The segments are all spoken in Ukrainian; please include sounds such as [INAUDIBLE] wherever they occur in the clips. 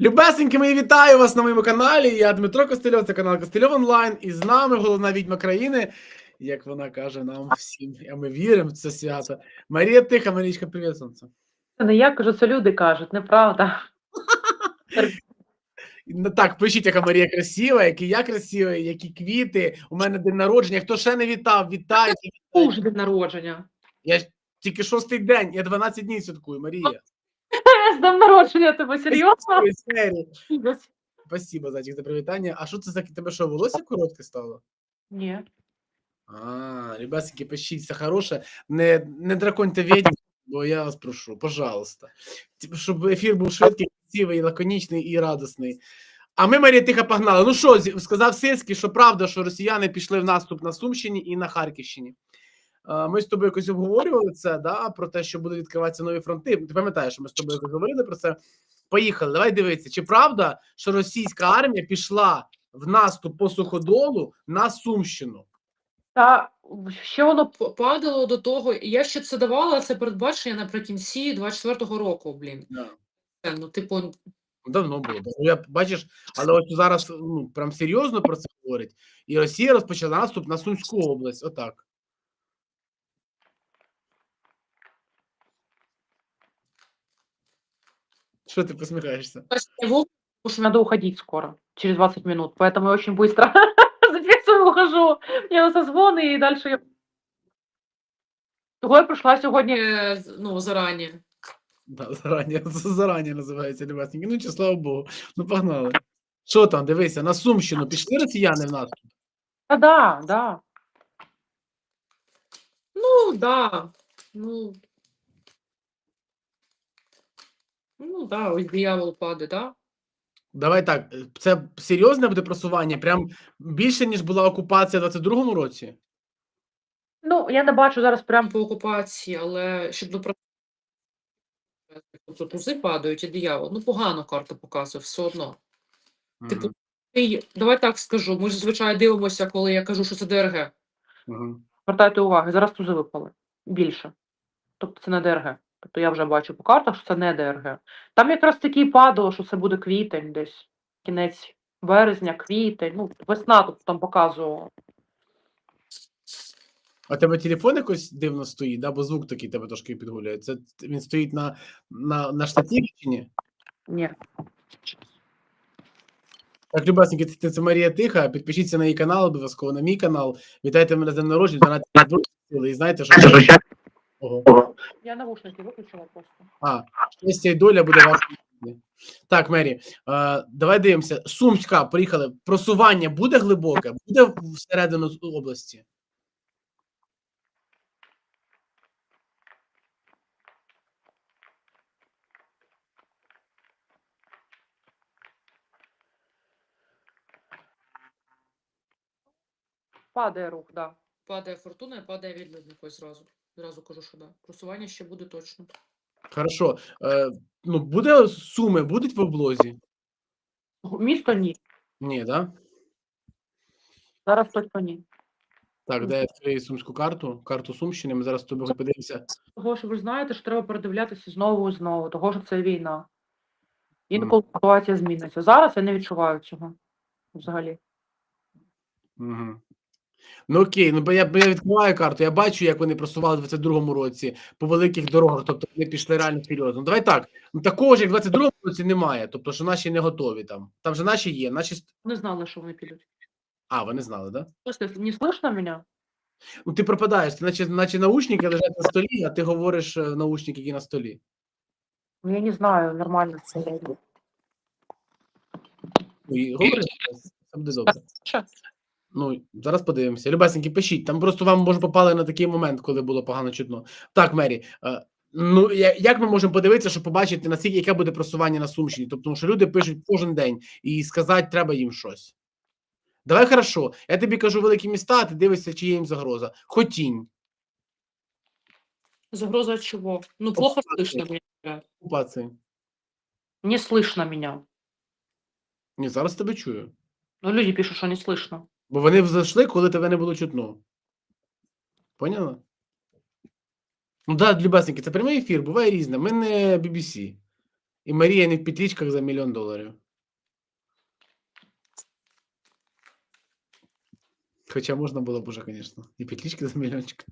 Любесеньки, мої вітаю вас на моєму каналі. Я Дмитро Костельов, це канал Костельов Онлайн. І з нами головна відьма країни, як вона каже нам всім, а ми віримо в це свято. Марія Тиха, Марічка, привіт, сонце. Це не я кажу, це люди кажуть, неправда. Ну так, пишіть, яка Марія красива, який я красивий, які квіти. У мене день народження. Хто ще не вітав, вітайте. Уж день народження. Я тільки шостий день, я 12 днів святкую, Марія. З днем народження тебе серйозно? Спасибо, зайчик, за привітання. А що це за тебе що, волосся коротке стало? Ні. А, ребятки, пишіть, все хороше. Не, не драконьте відьм, бо я вас прошу, пожалуйста. Щоб ефір був швидкий, красивий, лаконічний і радісний. А ми, Марія, тихо погнали. Ну що, сказав Сильський, що правда, що росіяни пішли в наступ на Сумщині і на Харківщині. А, Ми з тобою якось обговорювали це, да, про те, що будуть відкриватися нові фронти. Ти пам'ятаєш, ми з тобою якось говорили про це. Поїхали, давай дивитися. Чи правда, що російська армія пішла в наступ по суходолу на Сумщину? Та ще воно падало до того. Я ще це давала це передбачення наприкінці 24-го року, блін. Е, Ну, типу, Давно було. Ну, Я бачиш, але ось зараз ну прям серйозно про це говорять. І Росія розпочала наступ на Сумську область. Отак. Що ти посміхаєшся? його потому что надо уходить скоро, через 20 минут, поэтому я очень быстро [LAUGHS] записываю, ухожу. Я созвоны и дальше я... Того я прийшла сьогодні. е, з- ну, зарані. Да, зарані, [LAUGHS] зарані називається Любасненькі. Ну, чи слава Богу. Ну, погнали. Що там, дивися, на Сумщину пішли росіяни в наступ? Та да, да. Ну, да. Ну, ну да, ось диявол паде, да? Давай так, е, це серйозне буде просування? Прям більше, ніж була окупація в 22-му році? Ну, я не бачу зараз прям По окупації, але щоб до Тобто тузи падають і диявол. Ну, погано карта показує, все одно. Типу, Мгм, Ти, давай так скажу. Ми ж звичайно дивимося, коли я кажу, що це ДРГ. звертайте уваги, зараз тузи випали більше. Тобто це не ДРГ. Тобто я вже бачу по картах, що це не ДРГ. Там якраз таки падало, що це буде квітень десь, кінець березня, квітень, ну, весна тут там показувала. А тебе телефон якось дивно стоїть, да? бо звук такий тебе трошки підгуляє. Це він стоїть на, на, на штативі чи ні? Ні. Так, любасненькі, це, це Марія Тиха. Підпишіться на її канал, обов'язково на мій канал. Вітайте мене з днем народження, 12 років сили. І знаєте, що Ого. Я навушники виключила просто. А, щастя і доля буде ваша. Так, Мері, е, давай дивимося. Сумська, приїхали. Просування буде глибоке, буде всередину області. Падає рух, да. Падає фортуна і падає відлюдник ось зразу. Зразу кажу, що да. Просування ще буде точно. Хорошо. Е, ну, буде суми, будуть в облозі? Місто ні. Ні, да? Зараз точно ні. Так, де я відкрию сумську карту, карту Сумщини. Ми зараз з тобою подивимося. Того, що ви знаєте, що треба передивлятися знову і знову, того, що це війна. Інколи ситуація зміниться. Зараз я не відчуваю цього взагалі. Угу. Ну окей, ну бо я, бо я відкриваю карту, я бачу, як вони просували в 22-му році по великих дорогах, тобто вони пішли реально серйозно. Ну, давай так. Ну такого ж, як в 22-му році немає, тобто, що наші не готові там. Там же наші є, наші. Не знали, що вони підуть. А, вони знали, да? Просто не слышно мене? Ну ти пропадаєш, ти наче, наче наушники лежать на столі, а ти говориш е, наушники, які на столі. Ну, Я не знаю, нормально це. Ну, і говориш, все буде добре. Що? Ну, зараз подивимося. Любесеньки, пишіть. Там просто вам може попали на такий момент, коли було погано чутно. Так, Мері. Е, ну я- як ми можемо подивитися, щоб побачити наскільки яке буде просування на Сумщині? Тобто, тому що люди пишуть кожен день і сказати треба їм щось. Давай хорошо. Я тобі кажу великі міста, а ти дивишся, чи є їм загроза. Хотінь, Загроза от чого? Ну, плохо Окупації. слышно мені. окупації. Не слышно мене. Ні, зараз тебе чую. Ну, люди пишуть, що не слышно. Бо вони зайшли, коли тебе не було чутно. Поняла? Ну да, любесеньки, це прямий ефір, буває різне. Ми не BBC. І Марія не в петличках за мільйон доларів. Хоча можна було б уже, звісно. І петлички за мільйончик.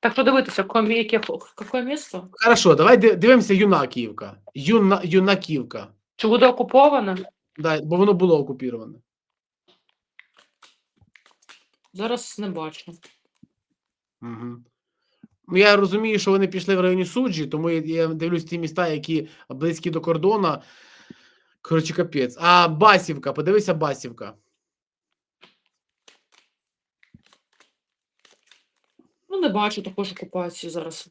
Так що дивитися, яке, яке, місто? Хорошо, давай ди- дивимося Юнаківка. Юна, Юнаківка. Чи буде окуповане? Да, бо воно було окупіроване. Зараз не бачу. Угу. Ну, я розумію, що вони пішли в районі суджі, тому я, я дивлюсь ті міста, які близькі до кордону. Коротше, капець. А Басівка, подивися Басівка. Ну, не бачу також окупації зараз.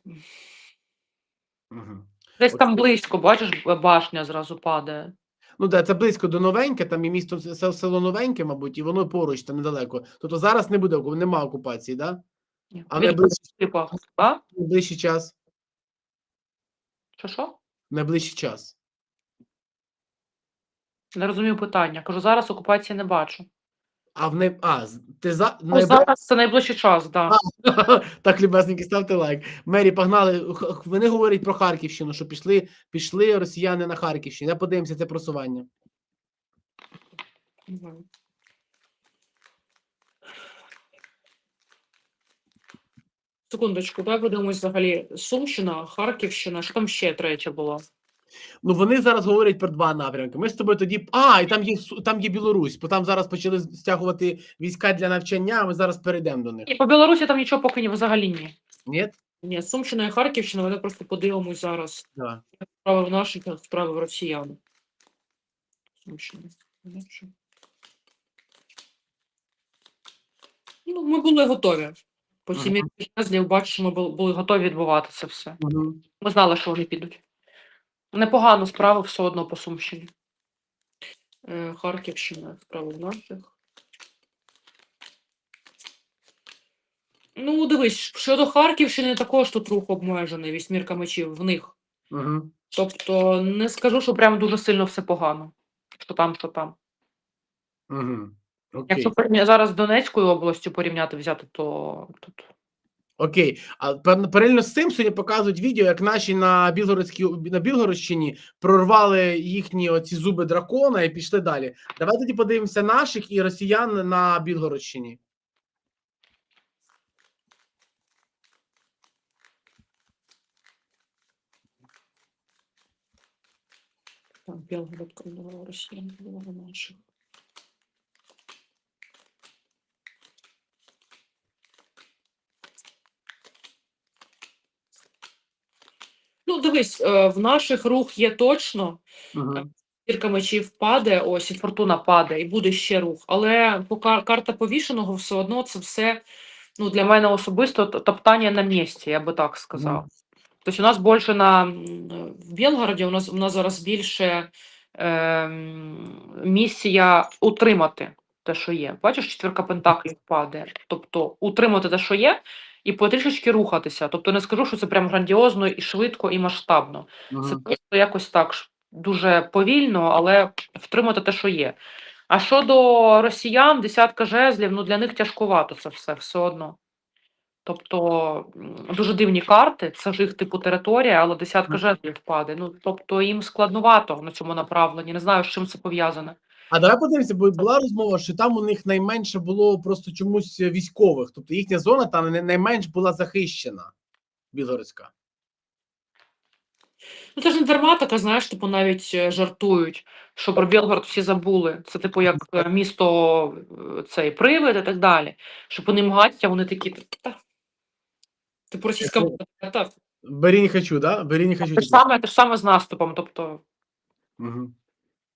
Угу. Десь От там близько, бачиш, башня зразу падає. Ну так, це близько до Новеньке, там і місто село Новеньке, мабуть, і воно поруч, там недалеко. Тобто зараз не буде, нема окупації, да? А найближчий, найближчий час. Що що? Найближчий час. Не розумію питання. Кажу, зараз окупації не бачу. А в не... а, ти за Ну, найбли- зараз це найближчий час, так. Да. [LAUGHS] так, любезненькі, ставте лайк. Мері, погнали. Вони говорять про Харківщину, що пішли, пішли росіяни на Харківщину. Я подивимося це просування. Секундочку, давай подивимось взагалі Сумщина, Харківщина, що там ще третє було? Ну вони зараз говорять про два напрямки. Ми з тобою тоді. А, і там є там є Білорусь, бо там зараз почали стягувати війська для навчання. а Ми зараз перейдемо до них. І по Білорусі там нічого поки ні, взагалі ні. Ні? Ні, Сумщина і Харківщина, вони просто подивимось зараз. Да. Справи в наших, справи в росіян. Сумщина. Ну, ми були готові. По Ага. сім'ї жезлів бачиш, ми були готові. Відбувати це все. Мгм. Ми знали, що вони підуть. Непогано справи все одно по Сумщині. Е, Харківщина, справи в наших. Ну, дивись, щодо Харківщини, також тут рух обмежений, вісьмірка мечів в них. Мгм. Тобто, не скажу, що прям дуже сильно все погано. Що там, що там. Мгм. Окей. Якщо порівня- зараз з Донецькою областю порівняти взяти, то тут Окей, а паралельно з цим сьогодні показують відео, як наші на Білгородській на Білгородщині прорвали їхні оці зуби дракона і пішли далі. Давай тоді подивимося наших і росіян на Білгородщині. там Білгород, Росіян, Кривого наших. Ну, дивись, е, в наших рух є точно. Зірка мечів падає, ось і фортуна падає, і буде ще рух. Але по карта повішеного все одно це все ну, для мене особисто топтання на місці, я би так сказав. Тобто у нас більше на в Білгороді у нас у нас зараз більше ем, місія утримати те, що є. Бачиш, четвірка пентаклів падає. Тобто утримати те, що є, і потрішечки рухатися. Тобто не скажу, що це прям грандіозно і швидко, і масштабно. Це просто якось так дуже повільно, але втримати те, що є. А щодо росіян, десятка жезлів, ну для них тяжкувато це все все одно. Тобто дуже дивні карти, це ж їх типу територія, але десятка жезлів падає. Ну тобто їм складновато на цьому направленні. Не знаю, з чим це пов'язане. А давай подивимося, бо була розмова, що там у них найменше було просто чомусь військових. Тобто їхня зона там найменш була захищена. Білгородська. Ну, це ж не дарма така, знаєш, типу навіть е, жартують, що про Білгород всі забули. Це типу як е, місто е, цей привид і так далі. Що по ним гаття, вони такі. Та. Типу російська та. Бері не хочу, да? Бері не хочу. Те ж саме, те ж саме з наступом. Тобто, Угу.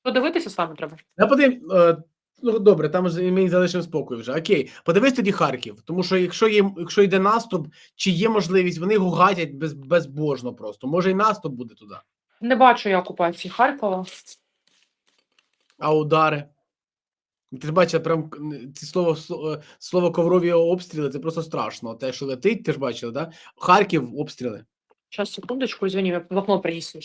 Подивитися саме треба. Я подив... е, Ну, добре, там ми залишимо спокій вже. Окей, подивись тоді Харків. Тому що якщо є, якщо йде наступ, чи є можливість, вони його гатять без, безбожно просто. Може, і наступ буде туди. Не бачу я окупації Харкова. А удари. Ти ж бачила, прям ці слово, сло- слово коврові обстріли, це просто страшно. Те, що летить, ти ж бачила, да? Харків обстріли. Сейчас, секундочку, извини, я в окно принесли.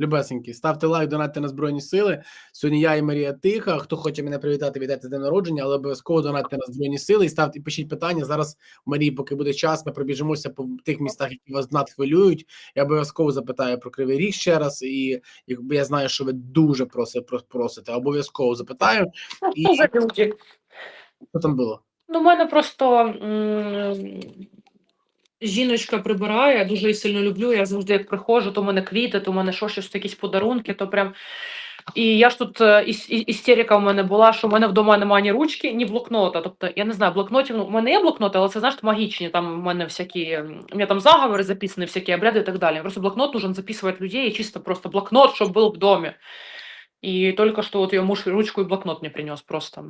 Любесенькі, ставте лайк, донатьте на Збройні Сили. Сьогодні я і Марія Тиха. Хто хоче мене привітати, вітайте з днем народження, але обов'язково донатьте на Збройні Сили і ставте, і пишіть питання. Зараз Марії, поки буде час, ми пробіжимося по тих містах, які вас надхвилюють. Я обов'язково запитаю про Кривий Ріг ще раз. І якби я знаю, що ви дуже просите, просите, обов'язково запитаю. І Що там було? Ну, у мене просто жіночка прибирає, я дуже її сильно люблю. Я завжди як приходжу, то в мене квіти, то в мене що, щось якісь подарунки, то прям. І я ж тут е, іс- і- істерика в мене була, що в мене вдома немає ні ручки, ні блокнота. Тобто, я не знаю, блокнотів, ну, у мене є блокноти, але це знаєш, магічні. Там у мене всякі, м, у мене там заговори записані, всякі обряди і так далі. Просто блокнот нужен записывать людей, и чисто просто блокнот, чтобы был в доме. И только что вот ее муж ручку и блокнот мне принес просто.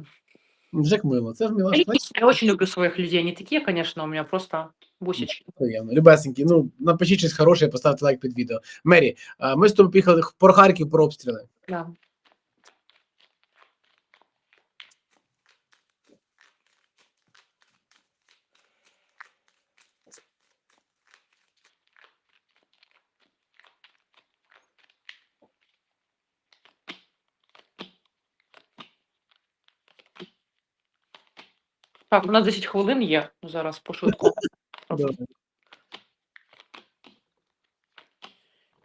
Джек Мило, це ж мила Я, очень люблю своих людей. не такие, конечно, у меня просто бусечки. приємно. Любесенькі, ну напишіть щось хороше, поставте лайк під відео. Мері, ми з тобою поїхали про Харків про обстріли. Да. Так, у нас 10 хвилин є. Зараз пошвидку.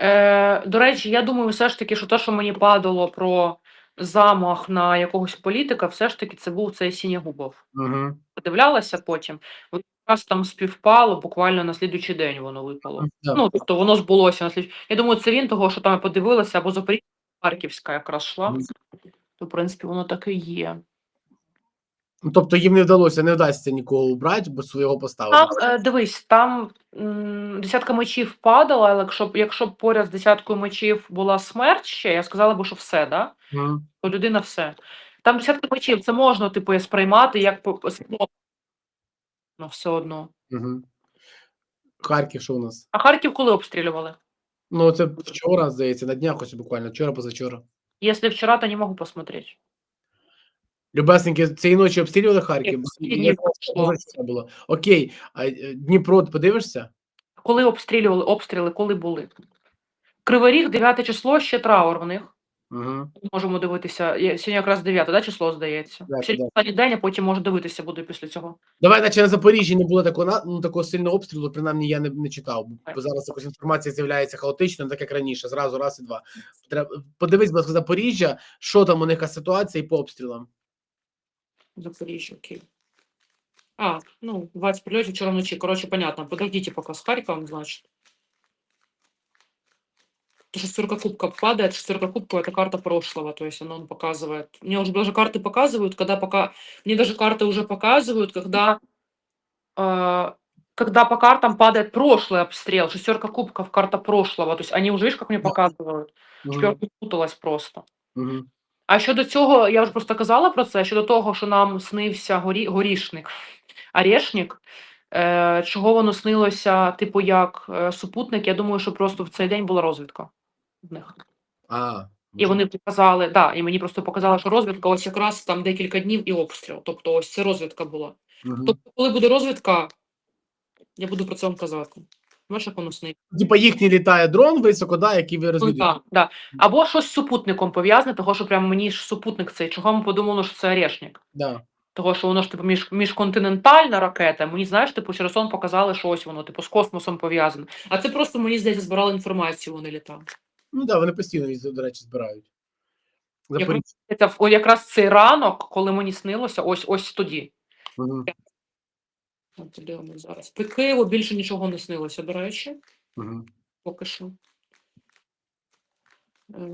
Е, до речі, я думаю, все ж таки, що те, що мені падало про замах на якогось політика, все ж таки це був цей Сінягубов. Угу. Подивлялася потім. От якраз там співпало, буквально на слідуючий день воно випало. Да. Ну, тобто воно збулося на слід... Я думаю, це він того, що там я подивилася, або Запоріжжя, Харківська якраз йшла. То, в принципі, воно так і є. Ну, тобто їм не вдалося, не вдасться нікого убрати, бо свого поставили. Там, е, дивись, там м, десятка мечів падала, але якщо, якщо б поряд з десяткою мечів була смерть ще, я сказала б, що все, да? Мгм. то людина все. Там десятка мечів, це можна, типу, сприймати як ну, все одно. Мгм. Харків, що у нас? А Харків коли обстрілювали? Ну, це вчора, здається, на днях ось буквально, вчора, позавчора. Если вчера, то не могу посмотреть. Любесеньки, цієї ночі обстрілювали Харків? Ні, було. Окей, а е, Дніпро, подивишся? Коли обстрілювали, обстріли, коли були? Кривий Ріг, 9 число, ще траур в них. Угу. Можемо дивитися. Сьогодні якраз 9, да, число, здається. Так, Сьогодні останній день, а потім можу дивитися буду після цього. Давай, наче на Запоріжжі не було такого, ну, такого сильного обстрілу, принаймні я не, не читав, бо зараз якось інформація з'являється хаотично, не так як раніше, зразу раз і два. Треба подивись, будь ласка, Запоріжжя, що там у них ситуація і по обстрілам. Запоріжжя, окей. А, ну, 20 прильотів вчора вночі. Коротше, понятно. Подождите пока с Харьковом, значит. То, что шестерка кубка падает, шестерка кубка это карта прошлого, то есть она он показывает. Мне уже даже карты показывают, когда пока... Мне даже карты уже показывают, когда... э, когда по картам падает прошлый обстрел, шестерка кубков, карта прошлого. То есть они уже, видишь, как мне Да. показывают. Щоб я путалась просто. Угу. А щодо цього, я вже просто казала про це, щодо того, що нам снився горі, горішник, орешник, е, чого воно снилося, типу, як е, супутник, я думаю, що просто в цей день була розвідка в них. А, І вони показали, да, і мені просто показали, що розвідка ось якраз там декілька днів і обстріл. Тобто ось це розвідка була. Угу. Тобто, коли буде розвідка, я буду про це вам казати. Як. Типа їхній літає дрон високо, да, який ви Ну, розвідуєте. да, да. Або щось з супутником пов'язане, того, що прям мені ж супутник цей, чого ми подумали, що це орешник. Да. Того, що воно ж типу між, міжконтинентальна ракета. Мені знаєш, типу, через сон показали, що ось воно, типу, з космосом пов'язане. А це просто мені здається, збирали інформацію, вони літали. Ну да, вони постійно їх, до речі, збирають. Запоріжжя. Це о, якраз цей ранок, коли мені снилося, ось ось тоді. Угу. Подивимось зараз. По Києву більше нічого не снилося, до речі, Угу. поки що. Е,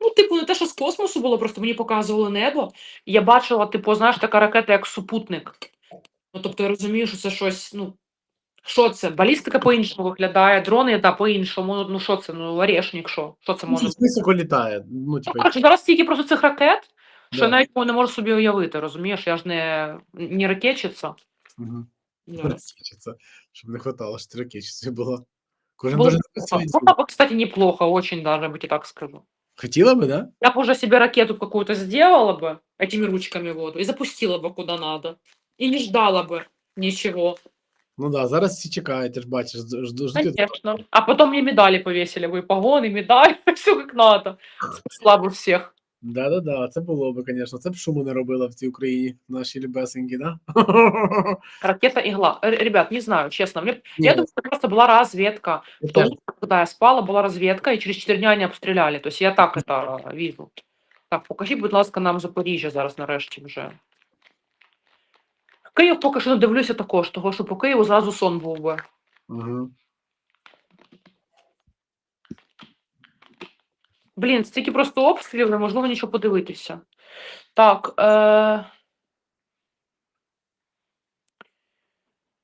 Ну, типу, не те, що з космосу було, просто мені показували небо. І я бачила, типу, знаєш, така ракета, як супутник. Ну, тобто я розумію, що це щось, ну, що це? Балістика по-іншому виглядає, дрони, да, по-іншому. Ну, Ну, що це? Ну, орешник, що? Що це може Ну, високо літає. Ну, Ну, коротше, зараз стільки просто цих ракет, що Да. я навіть не можу собі уявити, розумієш? Я ж не, не ракетчиця. угу. Да. щоб не хватало, що ракетчиці було. Кожен Было може бы записувати. неплохо. Было бы, кстати, неплохо, очень даже, я бы тебе так скажу. Хотіла би, да? Я бы уже себе ракету какую-то сделала бы этими ручками вот и запустила бы куда надо. И не ждала бы ничего. Ну да, зараз всі чекають, ти ж бачиш, жду- жду- ждуть. Конечно. А потом мне медали повесили, вы погоны, медаль, [LAUGHS] все как надо. Слабо всех. Да-да-да, це було би, звісно. Це б шуму не робила в цій Україні, наші любесенькі, да? [LAUGHS] Ракета игла. Р- Ребят, не знаю, честно. Мне, Ні, я думаю, что просто была разведка. я Что теж. утром, когда я спала, была разведка, и через 4 дня они обстреляли. То есть я так это э, вижу. Так, покажіть, будь ласка, нам Запоріжжя зараз нарешті вже. Київ поки що не дивлюся також, того що по Києву зразу сон був би. Угу. Блін, стільки просто обстрілів, неможливо нічого подивитися. Так. Е...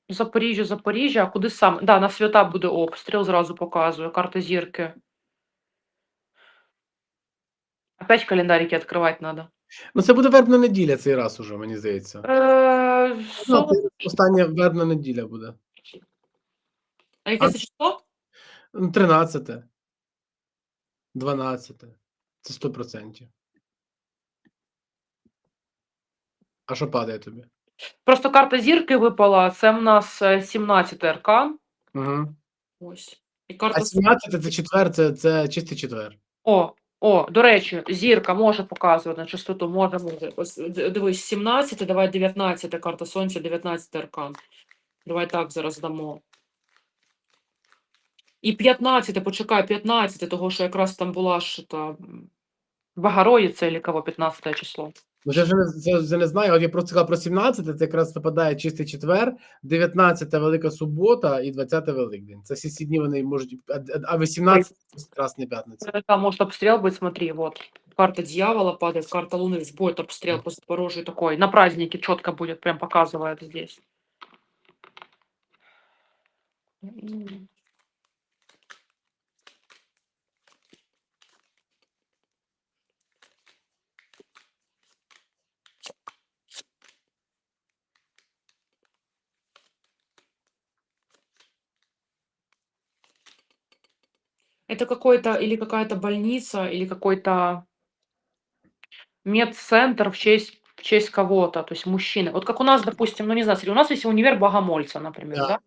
Запоріжжя, Запоріжжя, а куди саме? Да, на свята буде обстріл, зразу показую. Карта зірки. Опять календарики відкривати треба. Ну, це буде вербна неділя цей раз уже, мені здається. Е... Ну, це остання вербна неділя буде. А яке це число? Ну, 13. 12. Це 100%. А що падає тобі? Просто карта зірки випала, це в нас е, 17 аркан. Угу. Ось. І карта... А 17 це четвер, це, це чистий четвер. О, о, до речі, зірка може показувати на частоту, може, може. Ось дивись, 17, давай 19 карта сонця, 19 аркан. Давай так зараз дамо. І 15, почекай, 15, того, що якраз там була ж та. м, Богородиця или кого 15 число. Ну, я вже не, це вже не знаю, от я просто сказав про 17, це якраз випадає чистий четвер, 19 Велика субота і 20 Великдень. Це всі ці дні вони можуть. а- а- А 18 Красна п'ятниця. Це Там может обстрел быть, смотри, вот. Карта дьявола падает, карта луны, будет обстрел по Запорожью. Такой, на празднике четко будет, прям показывает здесь. Это какой-то или какая-то больница, или Какой-то медцентр в честь, в честь кого-то, то есть мужчины. Вот как у нас, допустим, ну не знаю, смотри, у нас есть универ Богомольца, например, Да. да?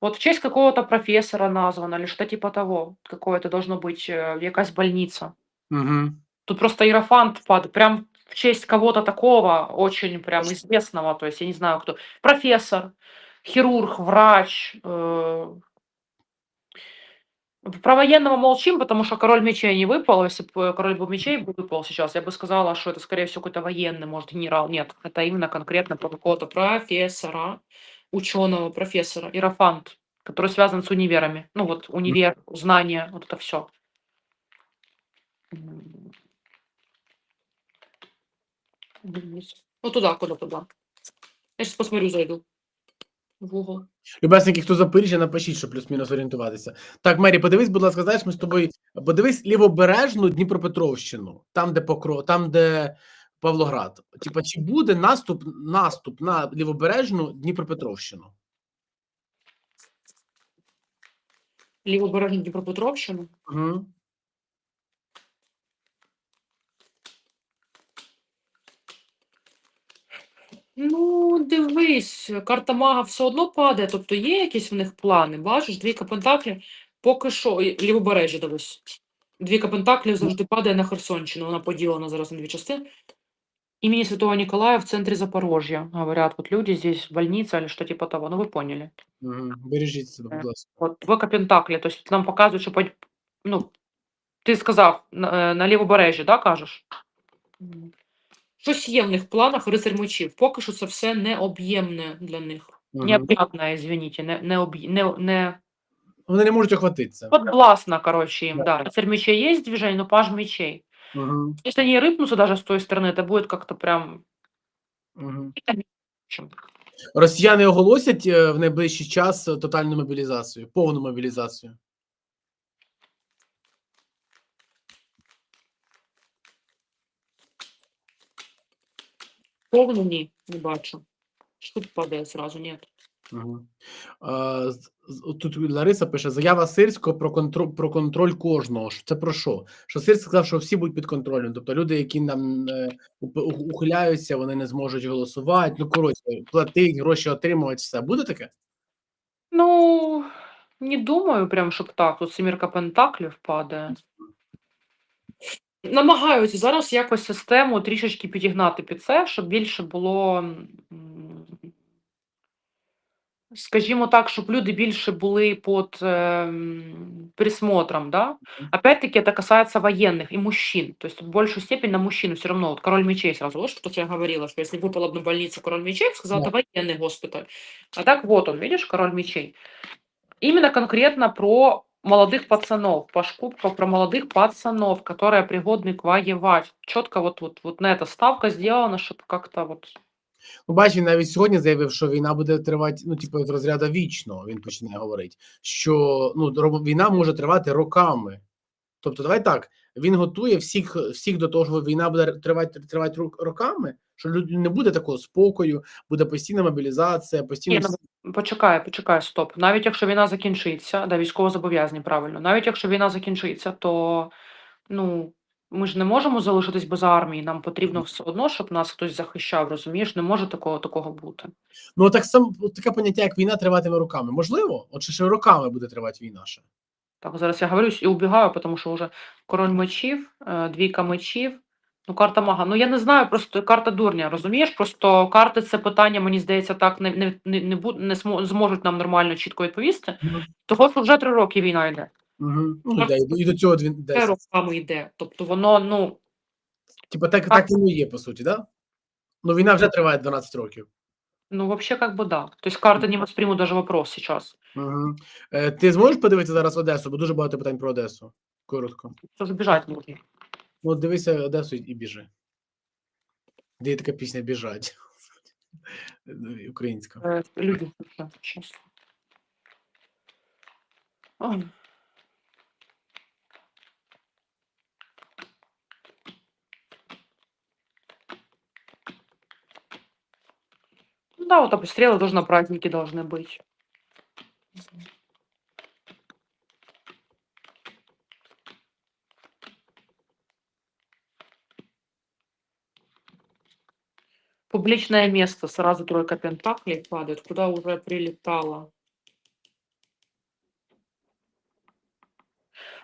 Вот в честь какого-то профессора названо, или что типа того. Какое-то должно быть э, якась больница. Угу. Тут просто иерофант под, прям в честь кого-то такого, очень прям известного, то есть я не знаю кто. Профессор, хирург, врач. э. Про военного молчим, потому что король мечей не выпал. Если бы король бы мечей бы выпал сейчас, я бы сказала, что это, скорее всего, какой-то военный, может, генерал. Нет, это именно конкретно про какого-то профессора, ученого, профессора. иерофант, который связан с универами. Ну вот универ, знания, вот это все. Ну туда, куда туда. Я сейчас посмотрю, зайду. В. Любесники, хто Запоріжжя, напишіть, щоб плюс-мінус орієнтуватися. Так, Мері, подивись, будь ласка, знаєш, ми з тобою подивись лівобережну Дніпропетровщину, там, де Покро, там, де Павлоград. Типа, чи буде наступ, наступ на лівобережну Дніпропетровщину? Лівобережну Дніпропетровщину. Угу. Ну, дивись, карта мага все одно падає, тобто є якісь в них плани. Бачиш, двійка пентаклів поки що, лівобережжя дивись. Двійка пентаклів завжди падає на Херсонщину, вона поділена зараз на дві частини. Имени Святого Николая в центре Запорожья. Говорят, вот люди здесь, больница или что типа того. Ну, вы поняли. Угу. Бережіть себе, будь ласка. Вот, двойка Пентаклі. То есть нам показують, що, ну, ти сказав, на, е, на лівобережжі, да, кажеш? М. Щось є в них в планах рицарь мечів. Поки що це все необ'ємне для них. Мгм. Необ'ятна, извините, не, не, об'є- не, не Вони не можуть охватитися. подвластно, короче, им, да. Рыцарь мечей есть движение, но паж мечей. Угу. Если они рыпнутся даже с той стороны, это будет как-то прям... Угу. в общем, Росіяни оголосять е, в найближчий час е, тотальну мобілізацію, повну мобілізацію. Повну ні, не бачу. Тут падає зразу, ні. Угу. А, тут Лариса пише: заява Сирського про контроль, про контроль кожного. Це про що? Що Сирський сказав, що всі будуть під контролем. Тобто люди, які нам е, ухиляються, вони не зможуть голосувати. Ну, коротше, платить, гроші отримувати, все. Буде таке? Ну, не думаю, прям, щоб так. Тут семірка пентаклів падає Намагаються зараз якось систему трішечки підігнати під це, щоб більше було, м, скажімо так, щоб люди більше були під ем, присмотром, да? Опять-таки это касается военных и мужчин. То есть в большую степень на мужчин все равно. Вот король мечей сразу, вот что я говорила, что если выпала бы на больницу король мечей, сказал, это военный госпиталь. А так вот он, видишь, король мечей. Именно конкретно про молодых пацанов, пашкубка про молодых пацанов, которые пригодны к воевать. Четко вот, вот, вот на это ставка сделана, чтобы как-то вот... Ну, бач, він навіть сьогодні заявив, що війна буде тривати, ну, типу, з розряду вічно, він починає говорити, що ну, ро- війна може тривати роками. Тобто, давай так, він готує всіх, всіх до того, що війна буде тривати, тривати рок- роками, що люд- не буде такого спокою, буде постійна мобілізація, постійно. ні, Почекай, почекай, стоп. Навіть якщо війна закінчиться, да, військово зобов'язані, правильно. Навіть якщо війна закінчиться, то ну ми ж не можемо залишитись без армії. Нам потрібно все одно, щоб нас хтось захищав. Розумієш, не може такого такого бути. Ну, так само таке поняття, як війна триватиме роками. Можливо, от ще- роками буде тривати війна ще. Так, зараз я говорю і убігаю, тому що вже король мечів, е, двійка мечів. Ну, карта мага. Ну я не знаю, просто карта дурня, розумієш? Просто карти це питання, мені здається, так не, не, не, не, буд- не зможуть нам нормально чітко відповісти. Мгм. Того, що вже три роки війна йде. Угу. Ну, йде, і до цього 10. роками йде. Тобто воно, ну, Типа так, так воно і є, по суті, да? Ну, війна вже триває 12 років. ну вообще как бы да. То есть карты не воспримут даже вопрос сейчас. Угу. Е, ти зможеш подивитися зараз Одесу, бо дуже багато питань про Одесу. Коротко. Что забежать можно. Ну, от дивися Одесу і біжи. Де є така пісня біжать. [LAUGHS] Е, Українська. Э, люди, сейчас. Ой. Ну Да, вот обстрелы тоже на праздники должны быть. Публичное место, сразу тройка пентаклей падает, куда уже прилетала.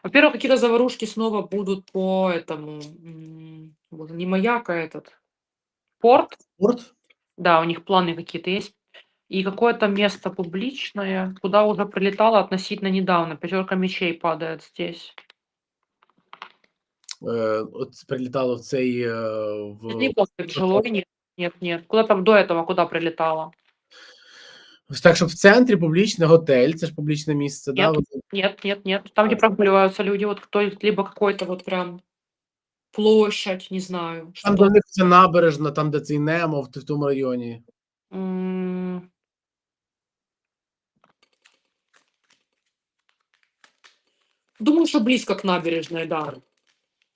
Во-первых, какие-то заварушки снова будут по этому, боже, не маяк, а этот порт. Спорт? Да, у них планы какие-то есть. И какое-то место публичное, куда уже прилетало относительно недавно. Пятерка мечей падает здесь. Е, от прилітало в цей. Е, в... Жилой, нет, нет, нет. Куда там до этого, куда прилетало? Так, щоб в центрі публічний готель, це ж публічне місце, да? Ні. от- Нет, нет, нет. Там, где прогуливаются люди, вот кто либо какой-то вот прям площадь, не знаю. Там, де в них це набережна, там, де цей Немо, в, в тому районі. М. Думаю, что близко к набережной, да.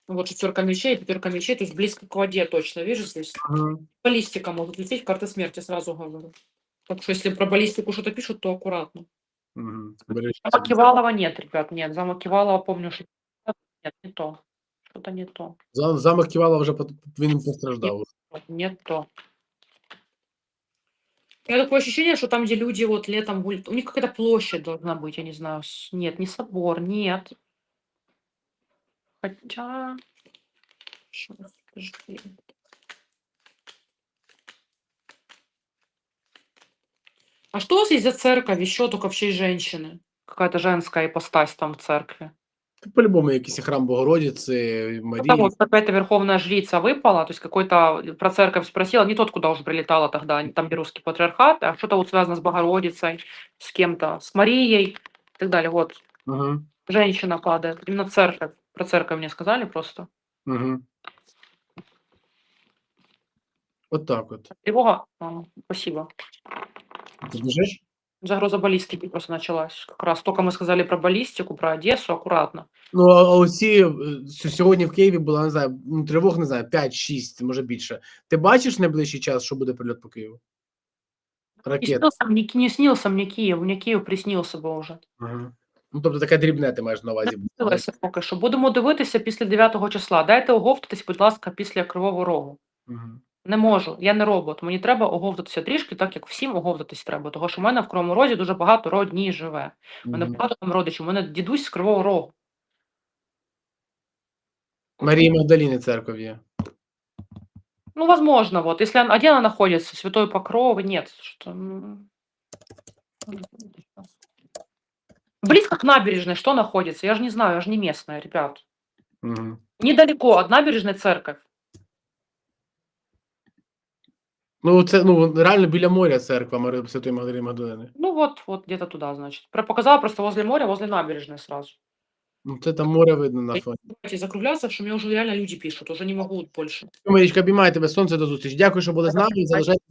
Вот четверка мечей, пятерка мечей, то есть близко к воде точно, видишь здесь? Угу. Баллистика могут лететь, карта смерти, сразу говорю. Так что если про баллистику что-то пишут, то аккуратно. Угу. Замок Кивалова нет, ребят, нет. Замок Кивалова, помню, что... Нет, не то. Что-то не то. Замок Ківала вже пот- він постраждав. Вот, Не то. У меня такое ощущение, что там, где люди вот летом гуляют, у них какая-то площадь должна быть, я не знаю. Нет, не собор, нет. Хотя... Щас, подожди. А что у вас есть за церковь еще только в честь женщины? Какая-то женская ипостась там в церкви. По-любому якийсь храм Богородиці, Ну, Марії. там вот какая-то верховная жрица выпала, то есть какой-то про церковь спросила, не тот, куда уже прилетала тогда, там где русский патриархат, а что-то вот связано с Богородицей, с кем-то, с Марией и так далее. Вот, Угу. женщина падает, именно церковь, про церковь мне сказали просто. Угу. От так от. Тревога, А, спасибо. Біжиш? Загроза баллистики просто началась. Как раз только мы сказали про баллистику, про Одессу, аккуратно. Ну, а а оці е, сьогодні в Києві була, не знаю, ну, тривог, не знаю, 5-6, може більше. Ти бачиш в найближчий час, що буде прильот по Києву? Не Ракет. снился, мне, не снился мне Киев, мне Киев приснился бы уже. Угу. Ну, тобто таке дрібне ти маєш на увазі. буде, поки що. Будемо дивитися після 9 числа. Дайте оговтатись, будь ласка, після Кривого Рогу. Мгм. Не можу, я не робот. Мені треба оговтатися трішки, так як всім оговтатись треба. Тому що в мене в Кривому Розі дуже багато родні живе. У мене Мгм. багато там родичів, у мене дідусь з Кривого Рогу. Марії Магдаліни церковь є. Ну, возможно, вот. Если он, а где она находится? Святой Покров? Нет. Что, ну, Близко к набережной что находится? Я же не знаю, я же не местная, ребят. Мгм. Недалеко от набережной церковь. Ну, це ну, реально біля моря церква Мари Святої Магдалини Магдалини. Ну вот, вот где-то туда, значит. Про- Показала просто возле моря, возле набережной сразу. Ну, це там море видно на фоні. Давайте закругляться, что мне уже реально люди пишут, уже не могу больше. Марічка, обіймаю тебе, сонце до зустрічі. Дякую, що були з нами.